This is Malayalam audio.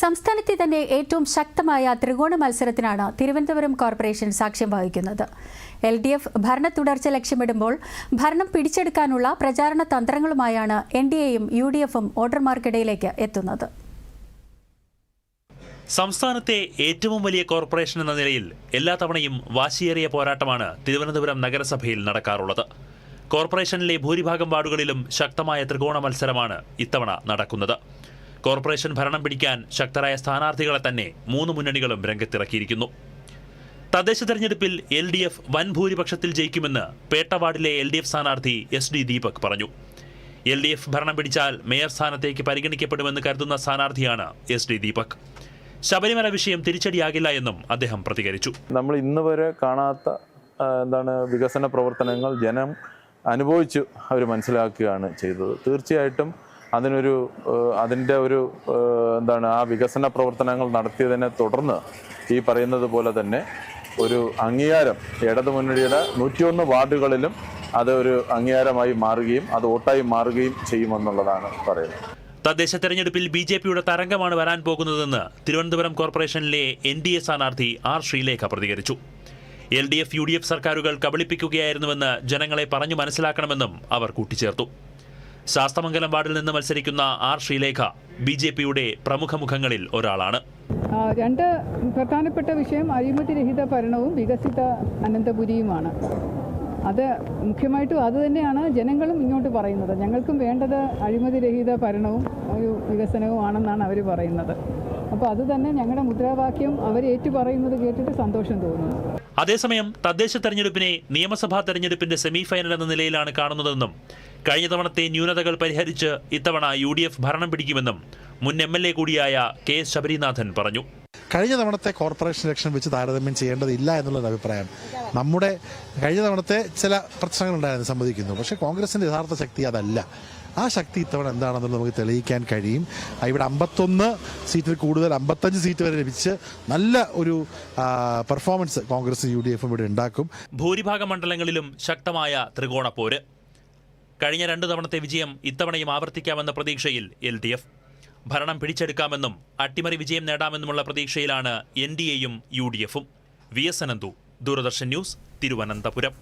സംസ്ഥാനത്തെ തന്നെ ഏറ്റവും ശക്തമായ ത്രികോണ മത്സരത്തിനാണ് തിരുവനന്തപുരം കോർപ്പറേഷൻ സാക്ഷ്യം വഹിക്കുന്നത്. എൽ ഡി എഫ് ഭരണ തുടർച്ച ലക്ഷ്യമിടുമ്പോൾ ഭരണം പിടിച്ചെടുക്കാനുള്ള പ്രചാരണ തന്ത്രങ്ങളുമായാണ് എൻ ഡി എയും യു ഡി എഫും വോട്ടർമാർക്കിടയിലേക്ക് എത്തുന്നത്. സംസ്ഥാനത്തെ ഏറ്റവും വലിയ കോർപ്പറേഷൻ എന്ന നിലയിൽ എല്ലാ തവണയും വാശിയേറിയ പോരാട്ടമാണ് തിരുവനന്തപുരം നഗരസഭയിൽ നടക്കാറുള്ളത്. കോർപ്പറേഷനിലെ ഭൂരിഭാഗം വാർഡുകളിലും ശക്തമായ ത്രികോണ മത്സരമാണ് ഇത്തവണ നടക്കുന്നത്. കോർപ്പറേഷൻ ഭരണം പിടിക്കാൻ ശക്തരായ സ്ഥാനാർത്ഥികളെ തന്നെ മൂന്ന് മുന്നണികളും രംഗത്തിറക്കിയിരിക്കുന്നു. തദ്ദേശ തെരഞ്ഞെടുപ്പിൽ എൽ ഡി എഫ് വൻ ഭൂരിപക്ഷത്തിൽ ജയിക്കുമെന്ന് പേട്ട വാർഡിലെ എൽ ഡി എഫ് സ്ഥാനാർത്ഥി എസ് ഡി ദീപക് പറഞ്ഞു. എൽ ഡി എഫ് ഭരണം പിടിച്ചാൽ മേയർ സ്ഥാനത്തേക്ക് പരിഗണിക്കപ്പെടുമെന്ന് കരുതുന്ന സ്ഥാനാർത്ഥിയാണ് എസ് ഡി ദീപക്. ശബരിമല വിഷയം തിരിച്ചടിയാകില്ല എന്നും അദ്ദേഹം പ്രതികരിച്ചു. നമ്മൾ ഇന്ന് വരെ കാണാത്ത എന്താണ് വികസന പ്രവർത്തനങ്ങൾ ജനം അനുഭവിച്ചു അവർ മനസ്സിലാക്കുകയാണ് ചെയ്തത്. തീർച്ചയായിട്ടും അതിനൊരു അതിന്റെ ഒരു എന്താണ് ആ വികസന പ്രവർത്തനങ്ങൾ നടത്തിയതിനെ തുടർന്ന് ഈ പറയുന്നത് പോലെ തന്നെ ഒരു അംഗീകാരം ഇടതു മുന്നണിയുടെ നൂറ്റിയൊന്ന് വാർഡുകളിലും അത് ഒരു അംഗീകാരമായി മാറുകയും അത് വോട്ടായി മാറുകയും ചെയ്യുമെന്നുള്ളതാണ് പറയുന്നത്. തദ്ദേശ തെരഞ്ഞെടുപ്പിൽ ബി ജെ പിയുടെ തരംഗമാണ് വരാൻ പോകുന്നതെന്ന് തിരുവനന്തപുരം കോർപ്പറേഷനിലെ എൻ ഡി എ സ്ഥാനാർത്ഥി ആർ ശ്രീലേഖ പ്രതികരിച്ചു. L D F U D F സർക്കാരുകൾ കബളിപ്പിക്കുകയായിരുന്നുവെന്ന് ജനങ്ങളെ പറഞ്ഞു മനസ്സിലാക്കണമെന്നും അവർ കൂട്ടിച്ചേർത്തു. ശാസ്തമംഗലം വാർഡിൽ നിന്ന് മത്സരിക്കുന്ന ആർ ശ്രീലേഖ ബി ജെ പിയുടെ പ്രമുഖ മുഖങ്ങളിൽ ഒരാളാണ്. രണ്ട് പ്രധാനപ്പെട്ട വിഷയം അഴിമതിരഹിത ഭരണവും വികസിത അനന്തപുരിയുമാണ്. അത് മുഖ്യമായിട്ടും അത് തന്നെയാണ് ജനങ്ങളും ഇങ്ങോട്ട് പറയുന്നത്. ഞങ്ങൾക്കും വേണ്ടത് അഴിമതിരഹിത ഭരണവും ഒരു വികസനവും ആണെന്നാണ് അവർ പറയുന്നത്. അപ്പോൾ അത് തന്നെ ഞങ്ങളുടെ മുദ്രാവാക്യം അവർ ഏറ്റു പറയുന്നത് കേട്ടിട്ട് സന്തോഷം തോന്നുന്നു. അതേസമയം തദ്ദേശ തെരഞ്ഞെടുപ്പിനെ നിയമസഭാ തെരഞ്ഞെടുപ്പിന്റെ സെമിഫൈനൽ എന്ന നിലയിലാണ് കാണുന്നതെന്നും കഴിഞ്ഞ തവണത്തെ ന്യൂനതകൾ പരിഹരിച്ച് ഇത്തവണ യു ഡി എഫ് ഭരണം പിടിക്കുമെന്നും മുൻ എം എൽ എ കൂടിയായ കെ ശബരിനാഥൻ പറഞ്ഞു. കഴിഞ്ഞ തവണത്തെ കോർപ്പറേഷൻ ഇലക്ഷൻ വെച്ച് താരതമ്യം ചെയ്യേണ്ടതില്ല എന്നുള്ളൊരു അഭിപ്രായം. നമ്മുടെ കഴിഞ്ഞ തവണത്തെ ചില പ്രശ്നങ്ങളുണ്ടായിരുന്നു സംബന്ധിക്കുന്നു പക്ഷേ കോൺഗ്രസിന്റെ യഥാർത്ഥ ശക്തി അതല്ല. ആ ശക്തി ഇത്തവണ എന്താണെന്നുള്ളത് നമുക്ക് തെളിയിക്കാൻ കഴിയും. ഇവിടെ അമ്പത്തൊന്ന് സീറ്റിൽ കൂടുതൽ അമ്പത്തഞ്ച് സീറ്റ് വരെ ലഭിച്ച് നല്ല ഒരു പെർഫോമൻസ് കോൺഗ്രസ് യു ഡി എഫും ഇവിടെ ഉണ്ടാക്കും. ഭൂരിഭാഗ മണ്ഡലങ്ങളിലും ശക്തമായ ത്രികോണ പോര്. കഴിഞ്ഞ രണ്ടു തവണത്തെ വിജയം ഇത്തവണയും ആവർത്തിക്കാമെന്ന പ്രതീക്ഷയിൽ എൽ ഡി എഫ്. ഭരണം പിടിച്ചെടുക്കാമെന്നും അട്ടിമറി വിജയം നേടാമെന്നുമുള്ള പ്രതീക്ഷയിലാണ് എൻ ഡി എയും യു ഡി എഫും. V S Ananthu Doordarshan news Thiruvananthapuram.